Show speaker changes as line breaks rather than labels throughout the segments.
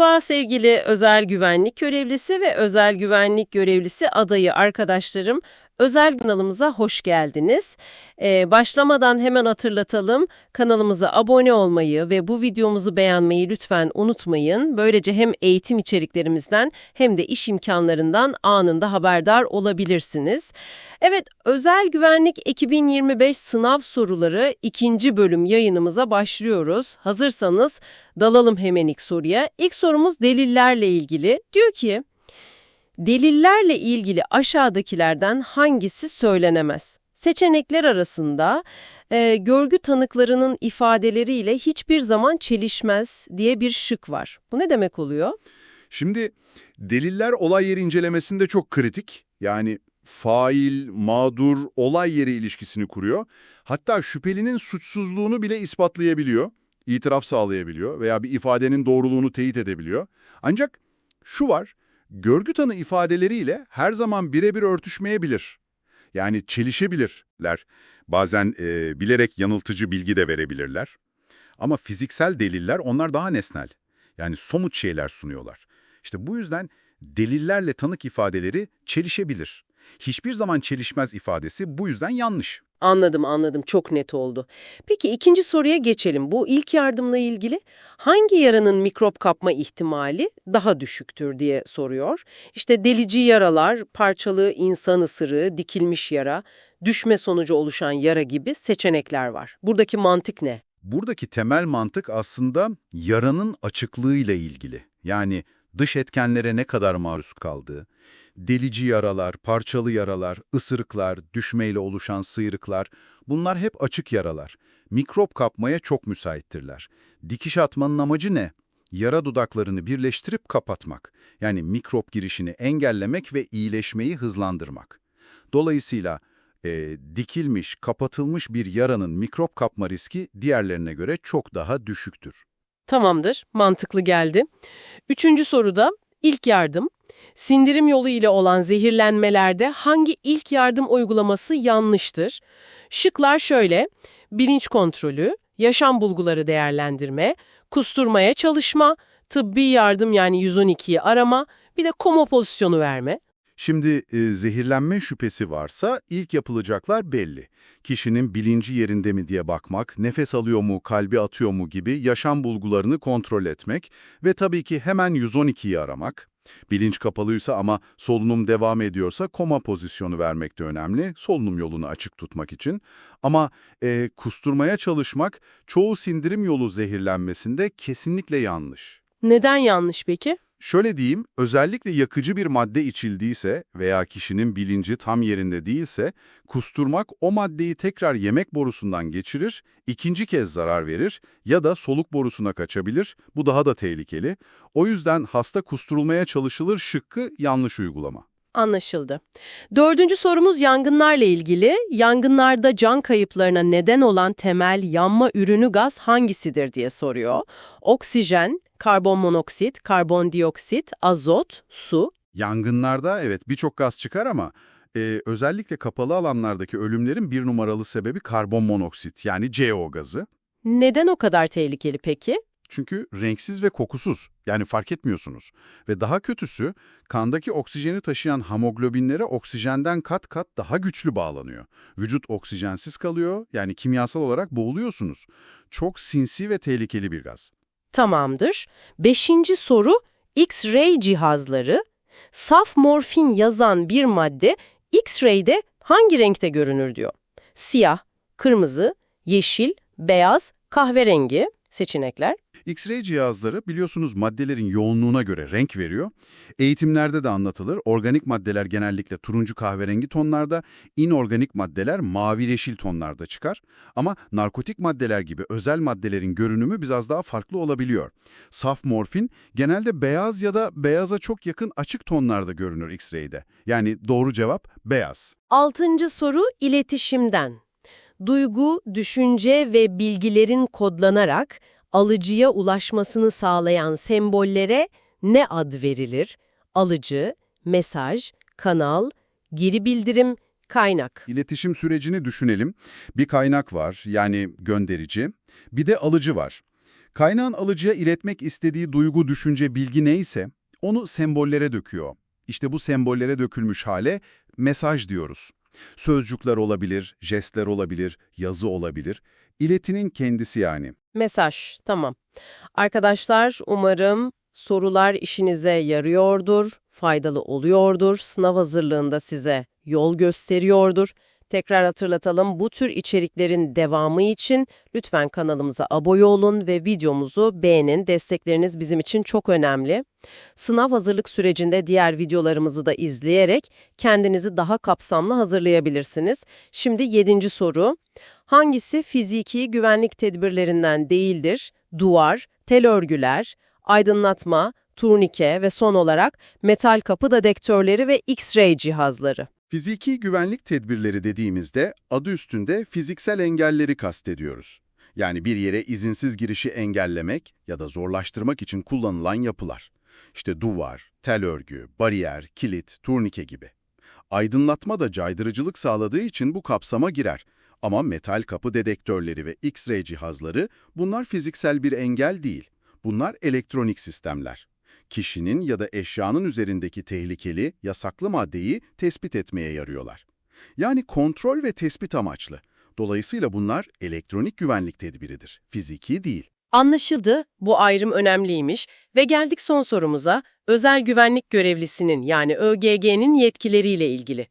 Merhaba sevgili özel güvenlik görevlisi ve özel güvenlik görevlisi adayı arkadaşlarım. Özel kanalımıza hoş geldiniz. Ee, başlamadan hemen hatırlatalım. Kanalımıza abone olmayı ve bu videomuzu beğenmeyi lütfen unutmayın. Böylece hem eğitim içeriklerimizden hem de iş imkanlarından anında haberdar olabilirsiniz. Evet, Özel Güvenlik 2025 sınav soruları ikinci bölüm yayınımıza başlıyoruz. Hazırsanız dalalım hemen ilk soruya. İlk sorumuz delillerle ilgili. Diyor ki, delillerle ilgili aşağıdakilerden hangisi söylenemez? Seçenekler arasında e, görgü tanıklarının ifadeleriyle hiçbir zaman çelişmez diye bir şık var. Bu ne demek oluyor?
Şimdi deliller olay yeri incelemesinde çok kritik. Yani fail, mağdur, olay yeri ilişkisini kuruyor. Hatta şüphelinin suçsuzluğunu bile ispatlayabiliyor, itiraf sağlayabiliyor veya bir ifadenin doğruluğunu teyit edebiliyor. Ancak şu var, görgü tanı ifadeleriyle her zaman birebir örtüşmeyebilir. Yani çelişebilirler. Bazen e, bilerek yanıltıcı bilgi de verebilirler. Ama fiziksel deliller onlar daha nesnel. Yani somut şeyler sunuyorlar. İşte bu yüzden delillerle tanık ifadeleri çelişebilir. Hiçbir zaman çelişmez ifadesi bu yüzden yanlış.
Anladım anladım çok net oldu. Peki ikinci soruya geçelim. Bu ilk yardımla ilgili hangi yaranın mikrop kapma ihtimali daha düşüktür diye soruyor. İşte delici yaralar, parçalı insan ısırığı, dikilmiş yara, düşme sonucu oluşan yara gibi seçenekler var. Buradaki mantık ne?
Buradaki temel mantık aslında yaranın açıklığıyla ilgili. Yani dış etkenlere ne kadar maruz kaldığı, delici yaralar, parçalı yaralar, ısırıklar, düşmeyle oluşan sıyrıklar bunlar hep açık yaralar. Mikrop kapmaya çok müsaittirler. Dikiş atmanın amacı ne? Yara dudaklarını birleştirip kapatmak. Yani mikrop girişini engellemek ve iyileşmeyi hızlandırmak. Dolayısıyla e, dikilmiş, kapatılmış bir yaranın mikrop kapma riski diğerlerine göre çok daha düşüktür.
Tamamdır, mantıklı geldi. Üçüncü soruda ilk yardım. Sindirim yolu ile olan zehirlenmelerde hangi ilk yardım uygulaması yanlıştır? Şıklar şöyle, bilinç kontrolü, yaşam bulguları değerlendirme, kusturmaya çalışma, tıbbi yardım yani 112'yi arama, bir de koma pozisyonu verme.
Şimdi e, zehirlenme şüphesi varsa ilk yapılacaklar belli. Kişinin bilinci yerinde mi diye bakmak, nefes alıyor mu, kalbi atıyor mu gibi yaşam bulgularını kontrol etmek ve tabii ki hemen 112'yi aramak. Bilinç kapalıysa ama solunum devam ediyorsa koma pozisyonu vermek de önemli, solunum yolunu açık tutmak için. Ama e, kusturmaya çalışmak çoğu sindirim yolu zehirlenmesinde kesinlikle yanlış.
Neden yanlış peki?
Şöyle diyeyim, özellikle yakıcı bir madde içildiyse veya kişinin bilinci tam yerinde değilse, kusturmak o maddeyi tekrar yemek borusundan geçirir, ikinci kez zarar verir ya da soluk borusuna kaçabilir, bu daha da tehlikeli. O yüzden hasta kusturulmaya çalışılır şıkkı yanlış uygulama.
Anlaşıldı. Dördüncü sorumuz yangınlarla ilgili. Yangınlarda can kayıplarına neden olan temel yanma ürünü gaz hangisidir diye soruyor. Oksijen, karbon monoksit, karbondioksit, azot, su.
Yangınlarda evet birçok gaz çıkar ama e, özellikle kapalı alanlardaki ölümlerin bir numaralı sebebi karbon monoksit yani CO gazı.
Neden o kadar tehlikeli peki?
Çünkü renksiz ve kokusuz, yani fark etmiyorsunuz. Ve daha kötüsü, kandaki oksijeni taşıyan hemoglobinlere oksijenden kat kat daha güçlü bağlanıyor. Vücut oksijensiz kalıyor, yani kimyasal olarak boğuluyorsunuz. Çok sinsi ve tehlikeli bir gaz.
Tamamdır. Beşinci soru, X-ray cihazları. Saf morfin yazan bir madde X-ray'de hangi renkte görünür diyor. Siyah, kırmızı, yeşil, beyaz, kahverengi seçenekler.
X-ray cihazları biliyorsunuz maddelerin yoğunluğuna göre renk veriyor. Eğitimlerde de anlatılır. Organik maddeler genellikle turuncu kahverengi tonlarda, inorganik maddeler mavi yeşil tonlarda çıkar. Ama narkotik maddeler gibi özel maddelerin görünümü biraz daha farklı olabiliyor. Saf morfin genelde beyaz ya da beyaza çok yakın açık tonlarda görünür X-ray'de. Yani doğru cevap beyaz.
Altıncı soru iletişimden. Duygu, düşünce ve bilgilerin kodlanarak alıcıya ulaşmasını sağlayan sembollere ne ad verilir? Alıcı, mesaj, kanal, geri bildirim, kaynak.
İletişim sürecini düşünelim. Bir kaynak var, yani gönderici. Bir de alıcı var. Kaynağın alıcıya iletmek istediği duygu, düşünce, bilgi neyse onu sembollere döküyor. İşte bu sembollere dökülmüş hale mesaj diyoruz. Sözcükler olabilir, jestler olabilir, yazı olabilir. İletinin kendisi yani.
Mesaj, tamam. Arkadaşlar umarım sorular işinize yarıyordur, faydalı oluyordur, sınav hazırlığında size yol gösteriyordur. Tekrar hatırlatalım bu tür içeriklerin devamı için lütfen kanalımıza abone olun ve videomuzu beğenin. Destekleriniz bizim için çok önemli. Sınav hazırlık sürecinde diğer videolarımızı da izleyerek kendinizi daha kapsamlı hazırlayabilirsiniz. Şimdi yedinci soru. Hangisi fiziki güvenlik tedbirlerinden değildir? Duvar, tel örgüler, aydınlatma, turnike ve son olarak metal kapı dedektörleri ve X-ray cihazları.
Fiziki güvenlik tedbirleri dediğimizde adı üstünde fiziksel engelleri kastediyoruz. Yani bir yere izinsiz girişi engellemek ya da zorlaştırmak için kullanılan yapılar. İşte duvar, tel örgü, bariyer, kilit, turnike gibi. Aydınlatma da caydırıcılık sağladığı için bu kapsama girer. Ama metal kapı dedektörleri ve X-ray cihazları bunlar fiziksel bir engel değil. Bunlar elektronik sistemler. Kişinin ya da eşyanın üzerindeki tehlikeli, yasaklı maddeyi tespit etmeye yarıyorlar. Yani kontrol ve tespit amaçlı. Dolayısıyla bunlar elektronik güvenlik tedbiridir, fiziki değil.
Anlaşıldı, bu ayrım önemliymiş ve geldik son sorumuza, özel güvenlik görevlisinin yani ÖGG'nin yetkileriyle ilgili.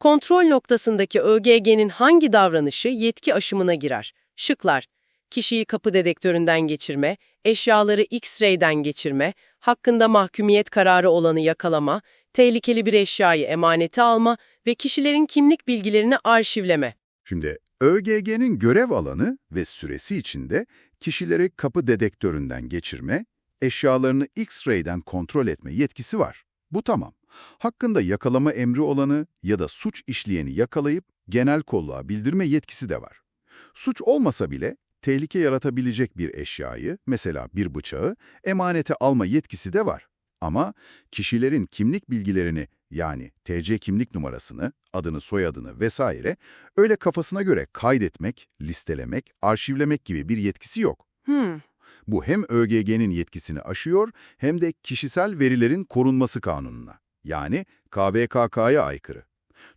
Kontrol noktasındaki ÖGG'nin hangi davranışı yetki aşımına girer? Şıklar, kişiyi kapı dedektöründen geçirme, eşyaları X-ray'den geçirme, hakkında mahkumiyet kararı olanı yakalama, tehlikeli bir eşyayı emanete alma ve kişilerin kimlik bilgilerini arşivleme.
Şimdi ÖGG'nin görev alanı ve süresi içinde kişileri kapı dedektöründen geçirme, eşyalarını X-ray'den kontrol etme yetkisi var. Bu tamam. Hakkında yakalama emri olanı ya da suç işleyeni yakalayıp genel kolluğa bildirme yetkisi de var. Suç olmasa bile tehlike yaratabilecek bir eşyayı, mesela bir bıçağı, emanete alma yetkisi de var. Ama kişilerin kimlik bilgilerini yani TC kimlik numarasını, adını, soyadını vesaire öyle kafasına göre kaydetmek, listelemek, arşivlemek gibi bir yetkisi yok.
Hmm.
Bu hem ÖGG'nin yetkisini aşıyor hem de kişisel verilerin korunması kanununa yani KVKK'ya aykırı.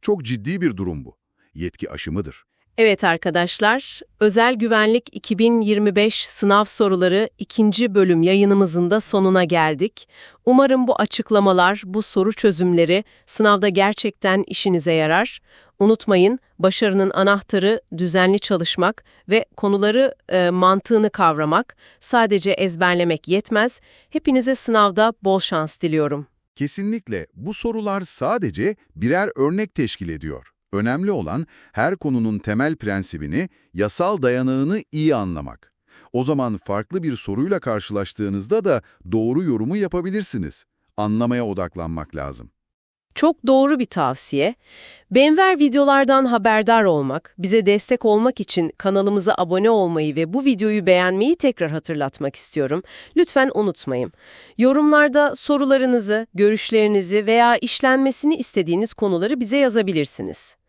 Çok ciddi bir durum bu. Yetki aşımıdır.
Evet arkadaşlar, Özel Güvenlik 2025 sınav soruları ikinci bölüm yayınımızın da sonuna geldik. Umarım bu açıklamalar, bu soru çözümleri sınavda gerçekten işinize yarar. Unutmayın, başarının anahtarı düzenli çalışmak ve konuları e, mantığını kavramak, sadece ezberlemek yetmez. Hepinize sınavda bol şans diliyorum.
Kesinlikle bu sorular sadece birer örnek teşkil ediyor. Önemli olan her konunun temel prensibini, yasal dayanağını iyi anlamak. O zaman farklı bir soruyla karşılaştığınızda da doğru yorumu yapabilirsiniz. Anlamaya odaklanmak lazım.
Çok doğru bir tavsiye. Benver videolardan haberdar olmak, bize destek olmak için kanalımıza abone olmayı ve bu videoyu beğenmeyi tekrar hatırlatmak istiyorum. Lütfen unutmayın. Yorumlarda sorularınızı, görüşlerinizi veya işlenmesini istediğiniz konuları bize yazabilirsiniz.